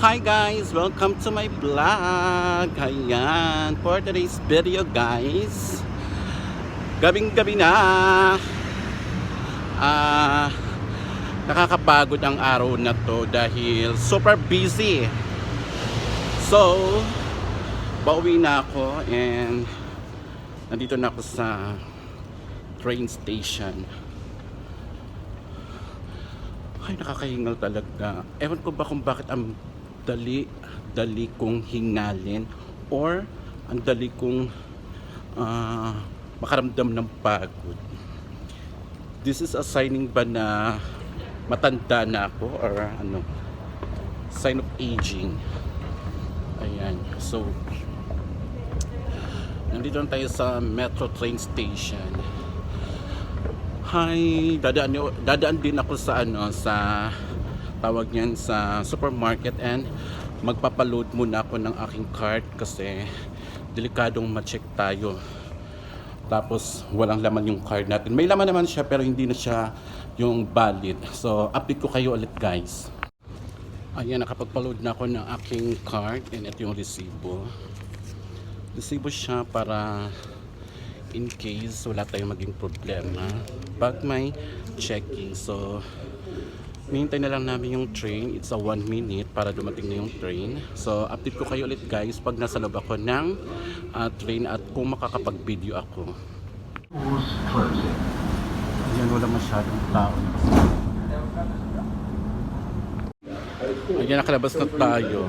Hi guys! Welcome to my vlog! Ayan, for today's video guys, gabing-gabi na! Ah, nakakapagod ang araw na to dahil super busy. So, pauwi na ako and nandito na ako sa train station. Ay, nakakahingal talaga. Ewan ko ba kung bakit ang dali, dali kong hingalin or ang dali kong ah, makaramdam ng pagod. This is a signing ba na matanda na ako or ano? Sign of aging. Ayan. So, nandito na tayo sa metro train station. Hi, dadaan, dadaan din ako sa ano sa tawag niyan sa supermarket and magpapaload muna ako ng aking card kasi delikadong ma-check tayo. Tapos walang laman yung card natin. May laman naman siya pero hindi na siya yung valid. So update ko kayo ulit guys. Ayan, nakapagpaload na ako ng aking card and ito yung resibo. Resibo siya para in case wala tayong maging problema pag may checking. So, Hintay na lang namin yung train. It's a one minute para dumating na yung train. So, update ko kayo ulit guys pag nasa loob ako ng ah, train at kung makakapag-video ako. Ayan, wala masyadong tao. Ayan, nakalabas na tayo.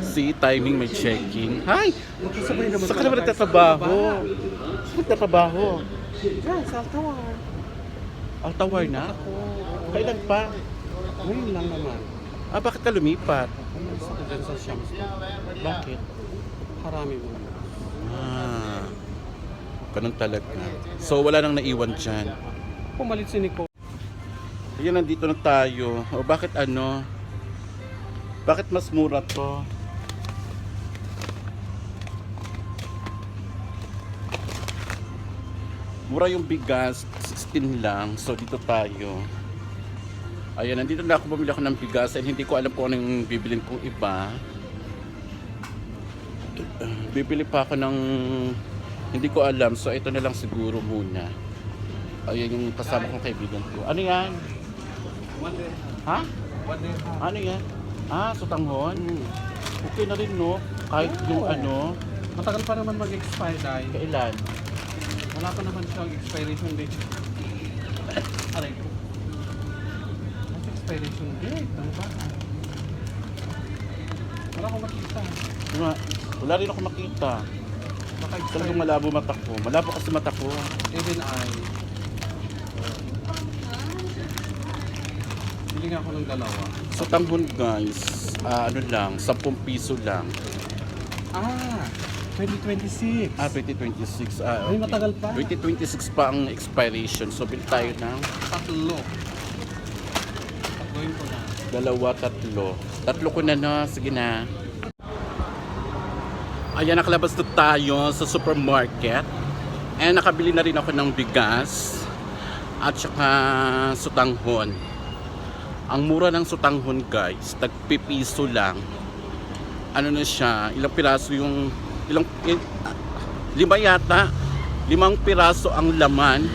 See, timing may checking. Hi! Saan ka naman nagtatrabaho? Saan nagtatrabaho? Diyan, sa Altawar. Altawar na? Kailan pa? Ngayon lang naman. Ah, bakit ka lumipat? Umalis ako dyan sa Shams. Bakit? Harami mo. Ah, ganun talaga. So, wala nang naiwan dyan. Pumalit si Nico. Ayan, nandito na tayo. O, bakit ano? Bakit mas mura to? Mura yung bigas, 16 lang. So, dito tayo. Ayan, nandito na ako bumili ako ng bigas and hindi ko alam kung anong bibilin kong iba. Bibili pa ako ng hindi ko alam. So, ito na lang siguro muna. Ayan yung kasama kong kaibigan ko. Ano yan? One day. Ha? One day. Ano yan? Ah, sutanghon? Okay na rin, no? Kahit yung ano, Matagal pa naman mag-expire dahil kailan? wala pa naman siyang expiration date. Aray ko. Expiration date? Ano ba? Wala akong makita. Diba? Wala rin ako makita. Baka Talagang expiration. malabo mata ko. Malabo kasi mata ko. Even I. Bili nga ako ng dalawa. Sa tanghon, guys, ah, ano lang, 10 piso lang. Ah! 2026. Ah, 2026. Ah, Ay, matagal pa. 2026 pa ang expiration. So, bili tayo ng Tatlo. Dalawa, tatlo. Tatlo ko na na. Sige na. Ayan, nakalabas na tayo sa supermarket. And nakabili na rin ako ng bigas at saka sutanghon. Ang mura ng sutanghon guys, tagpipiso lang. Ano na siya, ilang piraso yung, ilang, il- ah, lima yata, limang piraso ang laman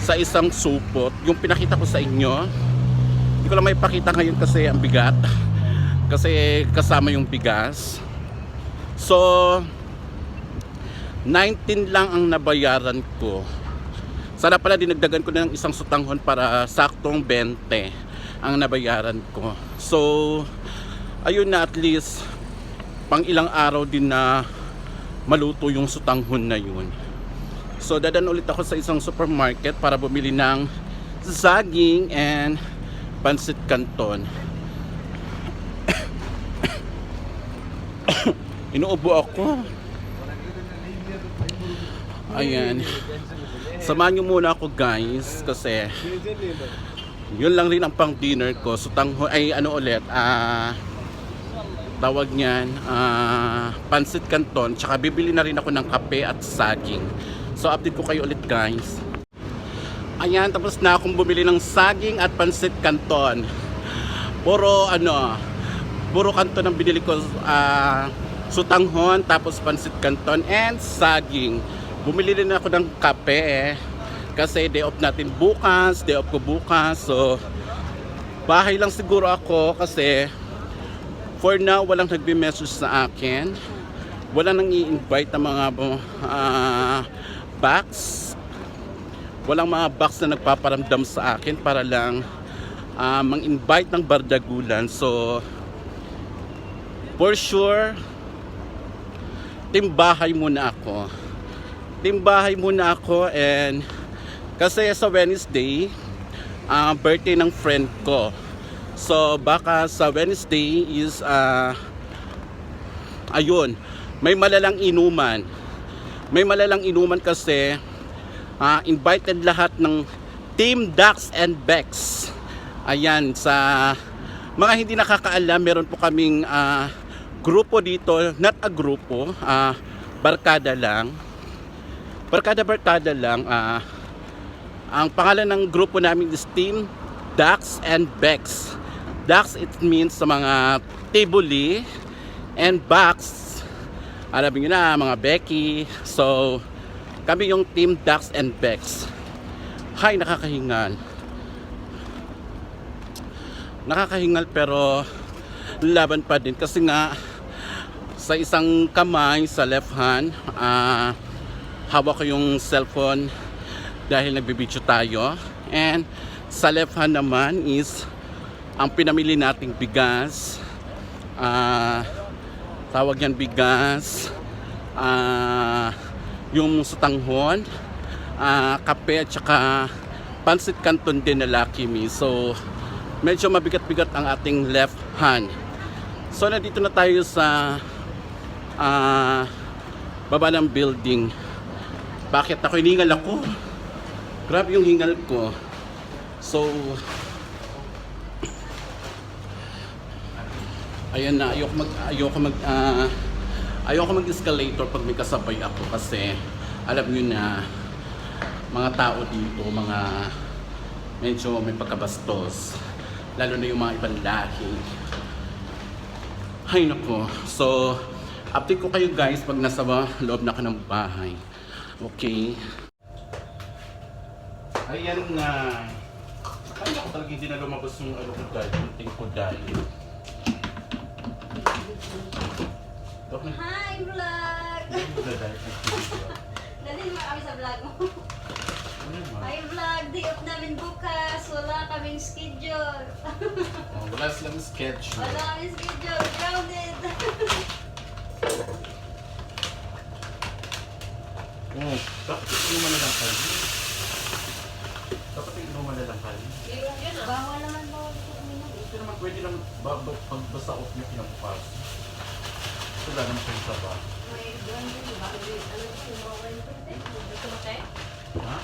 sa isang supot. Yung pinakita ko sa inyo, hindi ko lang may pakita ngayon kasi ang bigat. Kasi kasama yung bigas. So, 19 lang ang nabayaran ko. Sana pala dinagdagan ko na ng isang sutanghon para saktong 20 ang nabayaran ko. So, ayun na at least pang ilang araw din na maluto yung sutanghon na yun. So, dadan ulit ako sa isang supermarket para bumili ng saging and pansit canton. Inuubo ako. Ayan. Samahan nyo muna ako guys kasi yun lang rin ang pang dinner ko. So tangho ay ano ulit ah tawag niyan ah pansit canton tsaka bibili na rin ako ng kape at saging. So update ko kayo ulit guys. Ayan, tapos na akong bumili ng saging at pansit canton. Puro ano, puro kanton ang binili ko. ah, sutanghon, tapos pansit canton, and saging. Bumili rin ako ng kape eh. Kasi day off natin bukas, day off ko bukas. So, bahay lang siguro ako kasi for now, walang nagbe-message sa akin. Wala nang i-invite ng mga ah, box. Walang mga box na nagpaparamdam sa akin para lang ah, mang-invite ng bardagulan. So, for sure, timbahay muna ako. Timbahay muna ako and kasi sa Wednesday, ah, birthday ng friend ko. So baka sa Wednesday is ah ayun, may malalang inuman. May malalang inuman kasi ah, invited lahat ng Team Dax and Bex. Ayan, sa mga hindi nakakaalam, meron po kaming ah, grupo dito, not a grupo, ah, barkada lang. Barkada-barkada lang. ah, ang pangalan ng grupo namin is Team Dax and Bex. Dax it means sa mga tibuli and Bax alam niyo na mga Becky. So kami yung Team Dax and Bex. Hay nakakahingal. Nakakahingal pero laban pa din kasi nga sa isang kamay sa left hand ah hawak ko yung cellphone dahil nagbibideo tayo and sa left hand naman is ang pinamili nating bigas ah tawag yan bigas ah yung sutanghon ah kape at saka pansit canton din na Lucky Me. So medyo mabigat-bigat ang ating left hand. So nandito na tayo sa ah baba ng building. Bakit ako hiningal ako? Grabe yung hingal ko. So ayan na ayoko mag ayoko mag ah, ayoko mag escalator pag may kasabay ako kasi alam niyo na mga tao dito mga medyo may pagkabastos lalo na yung mga ibang lahi. Ay nako. So update ko kayo guys pag nasa loob na ako ng bahay. Okay? Ayan na. Ay ako talaga hindi na lumabas yung ano ko dahil yung ko dahil Hi, vlog! Dali mo kami sa vlog mo. Hi, vlog! Day off namin bukas. Wala kaming schedule. Oh, wala silang schedule. Wala kaming schedule. Grounded. Oh, dapat inuman na lang kayo. Dapat inuman na lang kayo. Bawal naman bawal uminom. Hindi naman pwede lang ba, ba, pag basta off niyo pinampas. Kayo sa ba. Ha?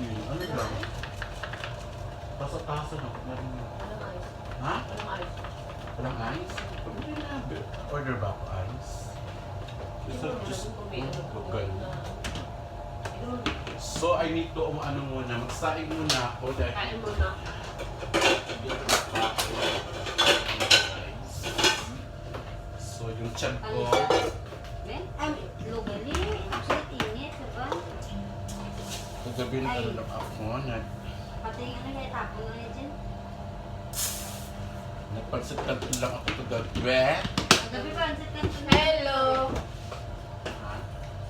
Yun. Ano lang? Tasa-tasa na. Yun. Ha? Walang ice? Order ba ako ice? Gusto, just, bugal. So, I need to, um, ano muna, magsaing muna ako dahil Kain mo chan ko, Alisa. Ben? Ay, lugali. Actually, init, diba? kagabi na lang ako, nag, Pati yung ano, may tapon na nagpansit kanto lang ako kagabi. Gabi pa, ang sikat ko na. Hello!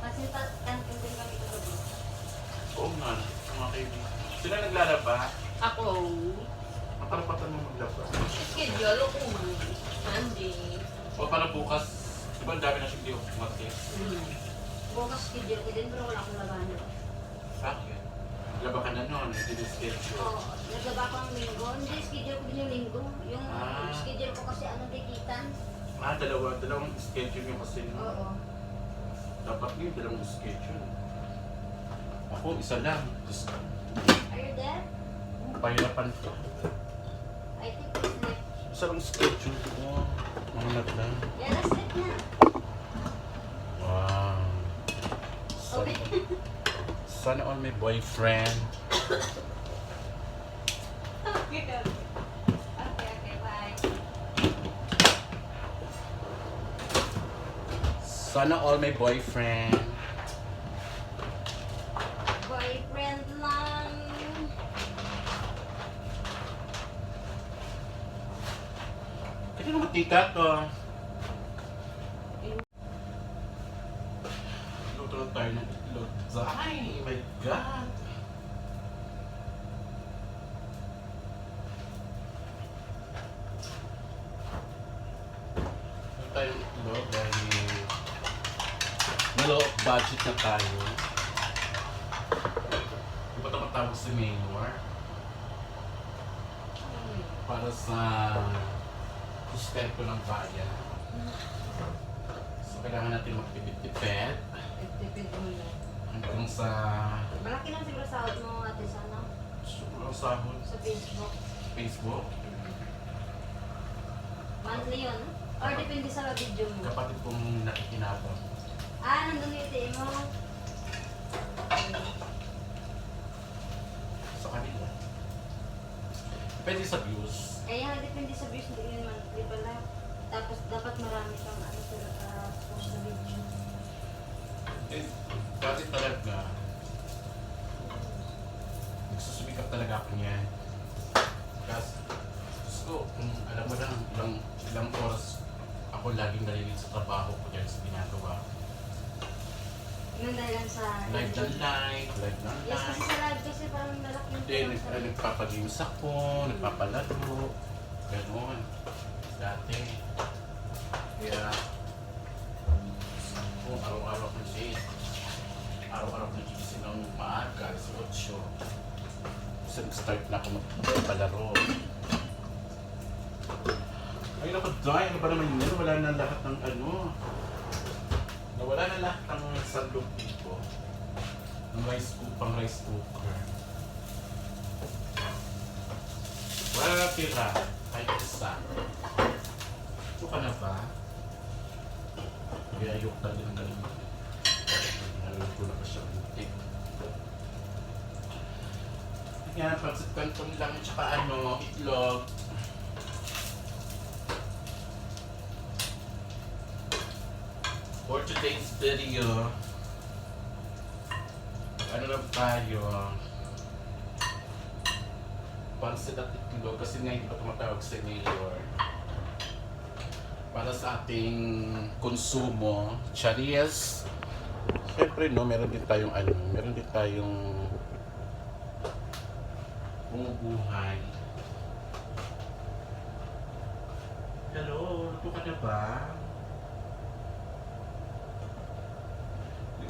Pansit kanto din kami kagabi. Oo nga, mga kaibigan. Sila naglalaba? Ako, Ang karapatan mo maglaba. schedule ko. Monday. O para bukas, di ba ang dami na siya umatis? Hmm. Bukas schedule ko din, pero wala akong labanan. Bakit? Laba ka na noon, hindi na schedule. Oo, naglaba ko ang linggo. Hindi, schedule ko din yung linggo. Yung Ah. schedule ko kasi anong dikitan. Ah, dalawa, dalawang schedule yung kasi no? Oo. Dapat yun, dalawang schedule. Ako, isa lang. Ko, Are you there? pahirapan ko. I think it's next. Isa lang schedule ko. Ang ganda. Yan, that's. Wow. Sana, okay. sana all may boyfriend. okay, okay, bye. Sana all may boyfriend. Tika to. Luto lang tayo ng itlog. Ay, my God. Luto tayo ng itlog budget na tayo. Di ba tumatawag si Mayor? Para sa sustento ng bayan. So, kailangan natin magtipid-tipid Nagtipid ulo. hanggang sa Malaki lang siguro sahod mo ate sana sobrang sahod sa Facebook. Facebook. Monthly yun? Or depende sa video mo? Kapatid kong nakikinabang. Ah, nandun yung ATM mo. sa kanila. Depende sa views. Kaya depende sa views, hindi yun monthly pala. Tapos dapat marami kang ano sa uh, post na video. Eh, dati talaga, nagsusumikap talaga ako niyan. Kasi, gusto ko, kung alam mo lang, ilang, ilang oras ako laging nalilit sa trabaho ko dyan sa ginagawa. ko. Dahil lang sa Live ng live, live ng Yes, kasi live. sa live kasi parang malaki yung Hindi, nag, uh, nagpapagames ako, nagpapalaro, gano'n. Dati. Kaya, kung araw-araw ko siya, araw-araw ko nagigising ng maaga, alas 8. Kasi nag-start na ako magpalaro. Ay, naku, Day, ano ba naman yun? Wala na lahat ng ano. Nawala na lahat ng sandok dito. Ng rice cooker, pang rice cooker. Wala na tira. Kahit isa. Ito ka na ba? Kaya ayok talaga ng galing. Naluto na pa siya. Eh. Yan, pansit canton lang, tsaka ano, itlog. For today's video, ano lang tayo, pansit at itlog kasi nga hindi pa tumatawag sa mayor. Para sa ating konsumo, charies. Siyempre no, meron din tayong ano, meron din tayong bumubuhay. Hello, ito ka na ba?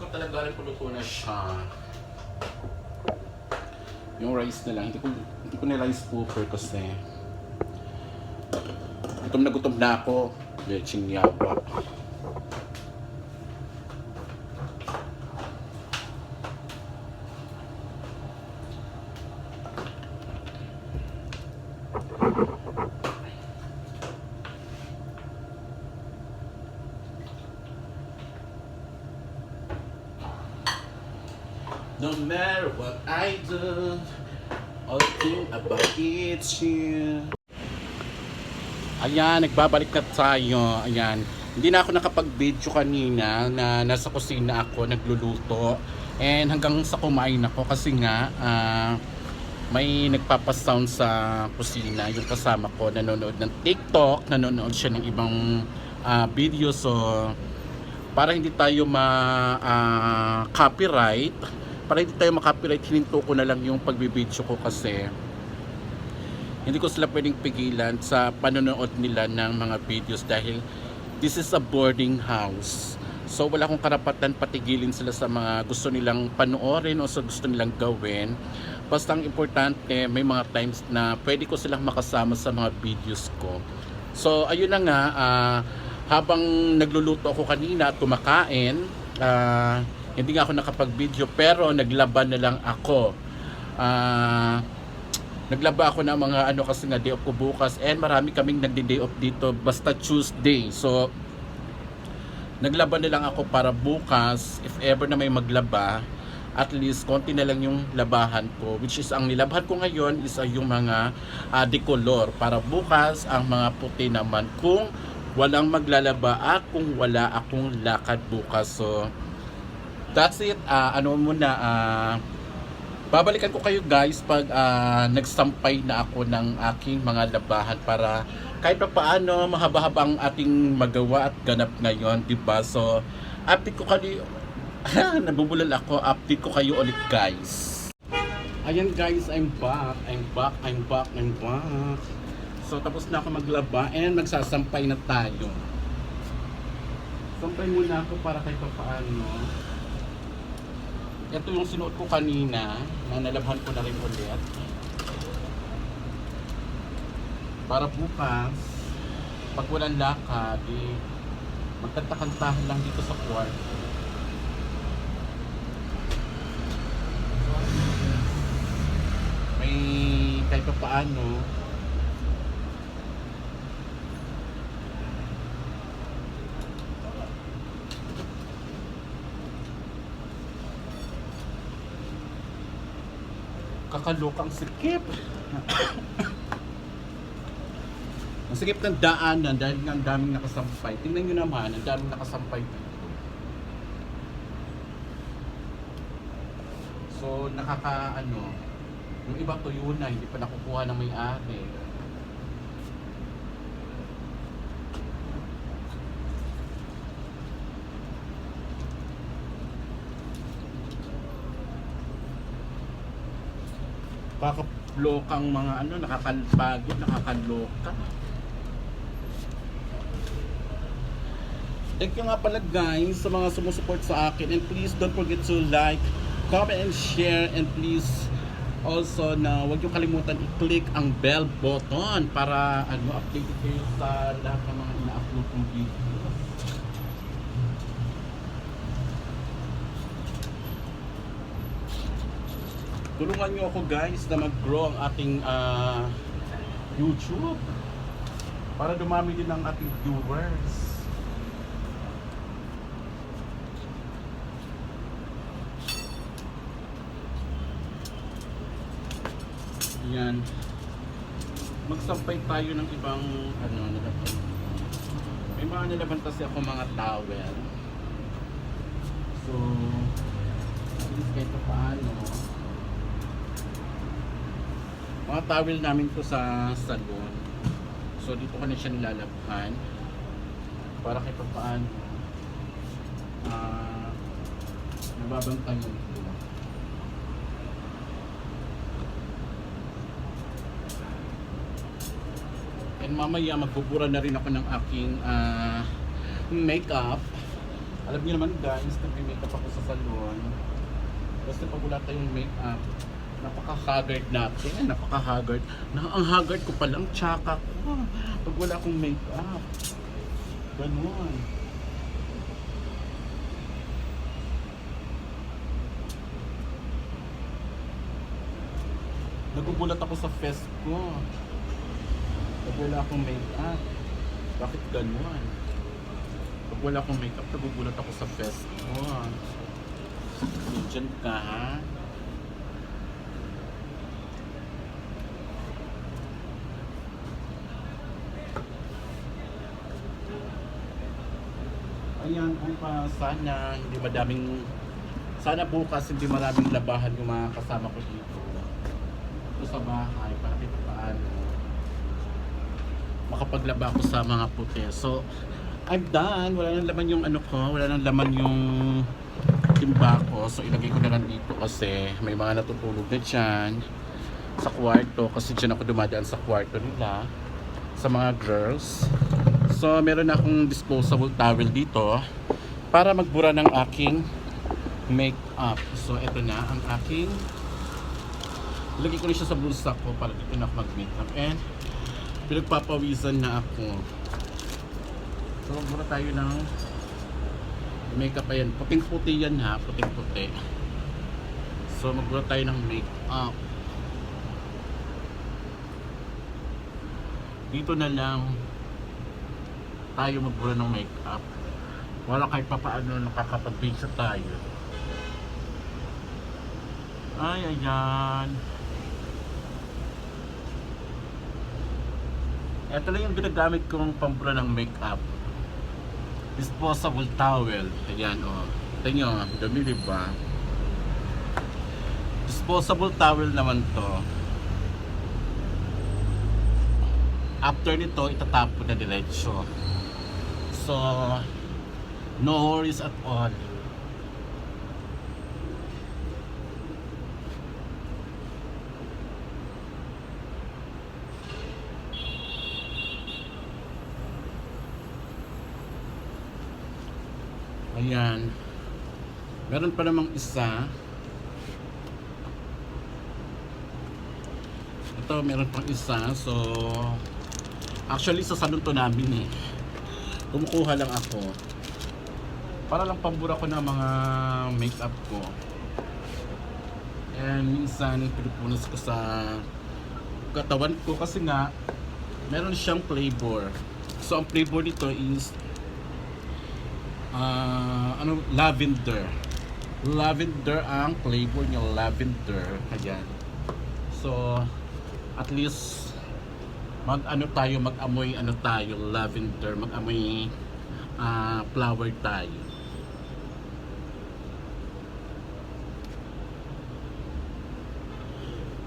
Ko talaga alam kung luto na siya. Yung rice na lang, hindi ko, hindi ko na-rice cooker kasi gutom na gutom na ako. Leching yaba. No matter what I do, all I think about it's you. Ayan, nagbabalik na tayo. Ayan. Hindi na ako nakapag-video kanina na nasa kusina ako nagluluto. And hanggang sa kumain ako kasi nga ah, may nagpapasound sa kusina. Yung kasama ko nanonood ng TikTok, nanonood siya ng ibang ah, video. So, para hindi tayo ma ah, copyright, para hindi tayo ma-copyright, hininto ko na lang yung pagbibideo ko kasi hindi ko sila pwedeng pigilan sa panonood nila ng mga videos dahil this is a boarding house. So wala akong karapatan patigilin sila sa mga gusto nilang panoorin o sa gusto nilang gawin. Basta ang importante, may mga times na pwede ko silang makasama sa mga videos ko. So ayun na nga, ah, habang nagluluto ako kanina at kumakain, ah, hindi nga ako nakapag-video pero naglaban na lang ako. Ah, naglaba ako ng mga ano kasi nga day off ko bukas and marami kaming nagdi-day off dito basta Tuesday. So naglaba na lang ako para bukas if ever na may maglaba at least konti na lang yung labahan ko which is ang nilabhan ko ngayon is ah, yung mga ah, decolor para bukas ang mga puti naman kung walang maglalaba at kung wala akong lakad bukas. So, that's it. Ah, ano muna, ah, babalikan ko kayo guys pag ah, nagsampay na ako ng aking mga labahan para kahit pa paano mahaba-haba ang ating magawa at ganap ngayon, di ba? So, update ko kayo, nabubulol ako, update ko kayo ulit guys. Ayan guys, I'm back, I'm back, I'm back, I'm back. So tapos na ako maglaba and magsasampay na tayo. Sampay muna ako para kahit pa paano. Ito yung sinuot ko kanina na nalabhan ko na rin ulit. Para bukas, pag walang lakad, di magkantakantahan lang dito sa kwarto. May kahit pa paano, kakalokang sikip. ang sikip ng daanan dahil nga ang daming nakasampay. Tingnan nyo naman, ang daming nakasampay dito. So, nakaka, ano, yung iba tuyo na, hindi pa nakukuha ng may-ari. Nakakalokang mga ano, nakakalpagod, nakakaloka. Thank you nga pala guys sa mga sumusuport sa akin and please don't forget to like, comment and share and please also na huwag niyo kalimutan i-click ang bell button para ano updated kayo sa lahat ng mga ina-upload kong video. Tulungan niyo ako guys na mag-grow ang ating ah, YouTube para dumami din ang ating viewers. Yan. Magsampay tayo ng ibang ano nalaban. May mga nalaban kasi ako mga towel. So, at least kahit pa paano. Mga towel namin to sa salon. So, dito ko na siya nilalabhan. Para kahit pa paano. Ah, nababantayan ko. And mamaya magbubura na rin ako ng aking ah, makeup. Alam niyo naman guys, nagme-makeup ako sa salon. Basta pag wala tayong makeup, napaka-haggard natin. Napaka-haggard. Na, ang haggard ko palang tsaka ko. Pag wala akong makeup. Ganun. Nagugulat ako sa fest ko. Pag wala akong make-up, bakit ganun? Pag wala akong make-up, nagugulat ako sa fest ko. Diyan ka, ha? Kung pa sana hindi madaming sana bukas hindi maraming labahan yung mga kasama ko dito. Ito sa bahay, para kahit paano makapaglaba ako sa mga puti. So, I'm done. Wala nang laman yung ano ko. Wala nang laman yung timba ko. So, ilagay ko na lang dito kasi may mga natutulog na dyan sa kwarto. Kasi dyan ako dumadaan sa kwarto nila sa mga girls. So, meron akong disposable towel dito para magbura ng aking makeup. So, ito na ang aking Lagay ko na siya sa bulsa ko para dito na ako mag-makeup. And pinagpapawisan na ako. So, muna tayo ng makeup. Ayan, puting-puti yan ha. Puting-puti. So, magbura tayo ng makeup. Dito na lang tayo magbura ng makeup. Wala kahit pa paano nakakapag-base tayo. Ay, ayan. Ito lang yung ginagamit kong pambura ng makeup. Disposable towel. Ayan, o. Oh. Tingnan nyo, dami diba? Disposable towel naman to. After nito, itatapon na diretsyo. So, no worries at all. Ayan. Meron pa namang isa. Ito, meron pang isa. So, actually, sa salon to namin eh. Kumukuha lang ako. Para lang pambura ko ng mga makeup ko. And minsan, pinupunas ko sa katawan ko kasi nga, meron siyang flavor. So, ang flavor nito is ah ano lavender lavender ang flavor niya lavender ayan so at least mag ano tayo mag amoy ano tayo lavender mag amoy ah, flower tayo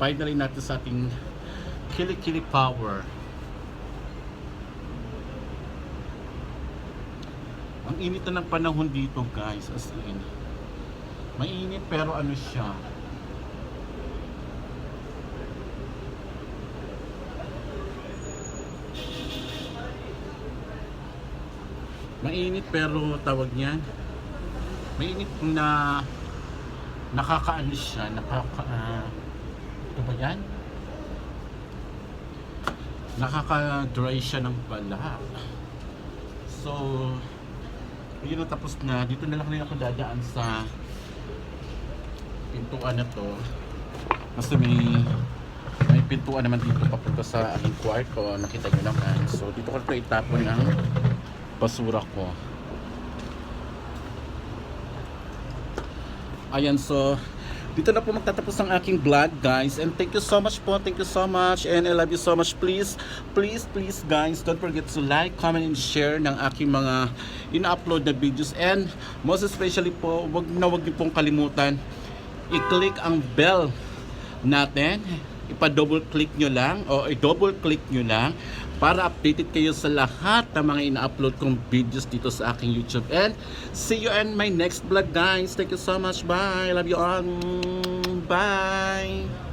finally natin sa ating kili-kili power Ang init na ng panahon dito guys, as in. Mainit pero ano siya. Mainit pero tawag niyan. Mainit na nakakaano siya, nakaka uh, ano ba yan? Nakaka-dry siya ng bala. So, yun na tapos na dito na lang rin ako dadaan sa pintuan na to kasi may may pintuan naman dito papunta sa aking kwarto nakita nyo naman so dito ko ito itapon ng basura ko. Ayan so dito na po magtatapos ang aking vlog guys. And thank you so much po thank you so much. And I love you so much. Please please please guys don't forget to like comment and share ng aking mga ina-upload na videos. And most especially po wag na wag niyo pong kalimutan i-click ang bell natin. Ipa-double click nyo lang o i-double click nyo lang para updated kayo sa lahat ng mga ina-upload kong videos dito sa aking YouTube. And see you in my next vlog guys. Thank you so much. Bye. Love you all. Bye.